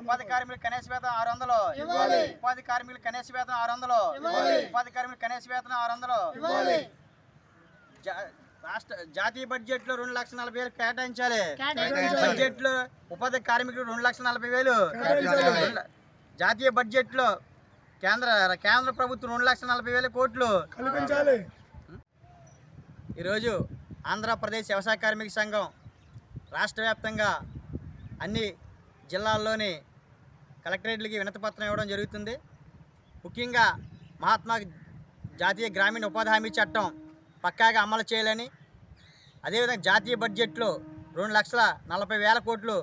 ఉపాధి కార్మికులు కనీస వేతనం ఆరు వందలు. ఉపాధి కార్మికులు కనీస వేతనం ఆరు వందలు. ఉపాధి కార్మికులు కనీస వేతనం ఆరు వందలు. రాష్ట్ర జాతీయ బడ్జెట్లో రెండు లక్షల నలభై వేలు కేటాయించాలి. బడ్జెట్లో ఉపాధి కార్మికులు రెండు లక్షల నలభై వేలు. రెండు- జాతీయ బడ్జెట్లో కేంద్ర కేంద్ర ప్రభుత్వం రెండు లక్షల నలభై వేల కోట్లు. కల్పించాలి. ఈరోజు ఆంధ్రప్రదేశ్ వ్యవసాయ కార్మిక సంఘం రాష్ట్ర వ్యాప్తంగా అన్ని జిల్లాల్లోని కలెక్టరేట్లకి వినతిపత్రం ఇవ్వడం జరుగుతుంది. ముఖ్యంగా మహాత్మా జాతీయ గ్రామీణ ఉపాధి హామీ చట్టం పక్కాగా అమలు చేయాలని అదేవిధంగా జాతీయ బడ్జెట్లో రెండు లక్షల నలభై వేల కోట్లు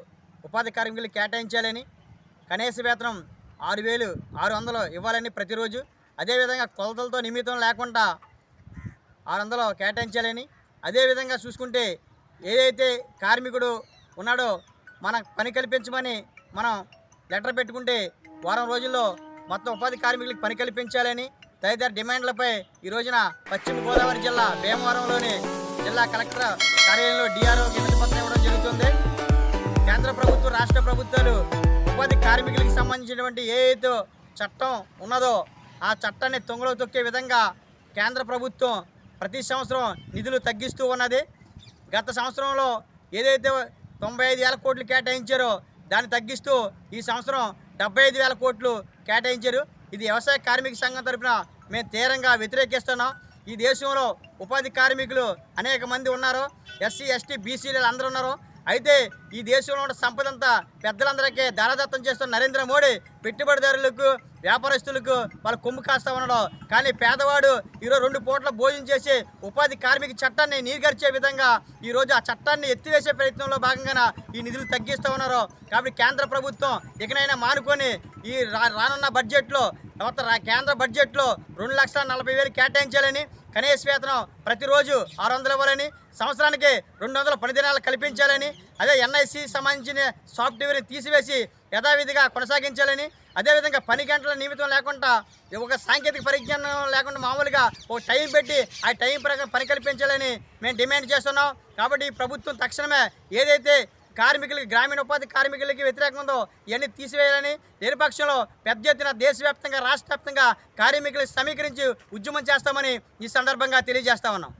ఉపాధి కార్మికులు కేటాయించాలని కనీస వేతనం ఆరు వేలు ఆరు వందలు ఇవ్వాలని ప్రతిరోజు అదేవిధంగా కొలతలతో నిమిత్తం లేకుండా ఆరు వందలు కేటాయించాలని అదేవిధంగా చూసుకుంటే ఏదైతే కార్మికుడు ఉన్నాడో మనం పని కల్పించమని మనం లెటర్ పెట్టుకుంటే వారం రోజుల్లో మొత్తం ఉపాధి కార్మికులకు పని కల్పించాలని తదితర డిమాండ్లపై ఈ రోజున పశ్చిమ గోదావరి జిల్లా భీమవరంలోని జిల్లా కలెక్టర్ కార్యాలయంలో డిఆర్ఓ వినతి పత్రం ఇవ్వడం జరుగుతుంది. కేంద్ర ప్రభుత్వం రాష్ట్ర ప్రభుత్వాలు ఉపాధి కార్మికులకు సంబంధించినటువంటి ఏ చట్టం ఉన్నదో ఆ చట్టాన్ని తొంగలో తొక్కే విధంగా కేంద్ర ప్రభుత్వం ప్రతి సంవత్సరం నిధులు తగ్గిస్తూ ఉన్నది. గత సంవత్సరంలో ఏదైతే తొంభై ఐదు వేల కోట్లు కేటాయించారో. దాన్ని తగ్గిస్తూ ఈ సంవత్సరం డెబ్బై ఐదు వేల కోట్లు కేటాయించారు. ఇది వ్యవసాయ కార్మిక సంఘం తరపున మేము తీవ్రంగా వ్యతిరేకిస్తున్నాం. ఈ దేశంలో ఉపాధి కార్మికులు అనేక మంది ఉన్నారు. ఎస్సీ ఎస్టీ బీసీలు అందరూ ఉన్నారు. అయితే ఈ దేశంలో ఉన్న సంపద అంతా పెద్దలందరికీ దారదత్తం చేస్తున్న నరేంద్ర మోడీ పెట్టుబడిదారులకు వ్యాపారస్తులకు వాళ్ళ కొమ్ము కాస్తా ఉన్నాడు. కానీ పేదవాడు ఈరోజు రెండు పూట్ల భోజనం చేసి ఉపాధి కార్మిక చట్టాన్ని నీరుగర్చే విధంగా ఈరోజు ఆ చట్టాన్ని ఎత్తివేసే ప్రయత్నంలో భాగంగా ఈ నిధులు తగ్గిస్తూ ఉన్నారు. కాబట్టి కేంద్ర ప్రభుత్వం ఇకనైనా మానుకొని ఈ రా- రానున్న బడ్జెట్లో తర్వాత కేంద్ర బడ్జెట్లో రెండు లక్షల నలభై వేలు కేటాయించాలని కనీస వేతనం ప్రతిరోజు ఆరు వందలు ఇవ్వాలని సంవత్సరానికి రెండు వందల పని దినాలు కల్పించాలని అదే ఎన్ఐసి సంబంధించిన సాఫ్ట్వేర్ని తీసివేసి యథావిధిగా కొనసాగించాలని అదేవిధంగా పని గంటల నిమిత్తం లేకుండా ఒక సాంకేతిక పరిజ్ఞానం లేకుండా మామూలుగా ఒక టైం పెట్టి ఆ టైం ప్రకారం పని కల్పించాలని మేము డిమాండ్ చేస్తున్నాం. కాబట్టి ప్రభుత్వం తక్షణమే ఏదైతే కార్మికులకి గ్రామీణ ఉపాధి కార్మికులకి వ్యతిరేకంగా ఇవన్నీ తీసివేయాలని లేని పెద్ద ఎత్తున దేశవ్యాప్తంగా రాష్ట్ర వ్యాప్తంగా కార్మికులు సమీకరించి ఉద్యమం చేస్తామని ఈ సందర్భంగా తెలియజేస్తా ఉన్నాం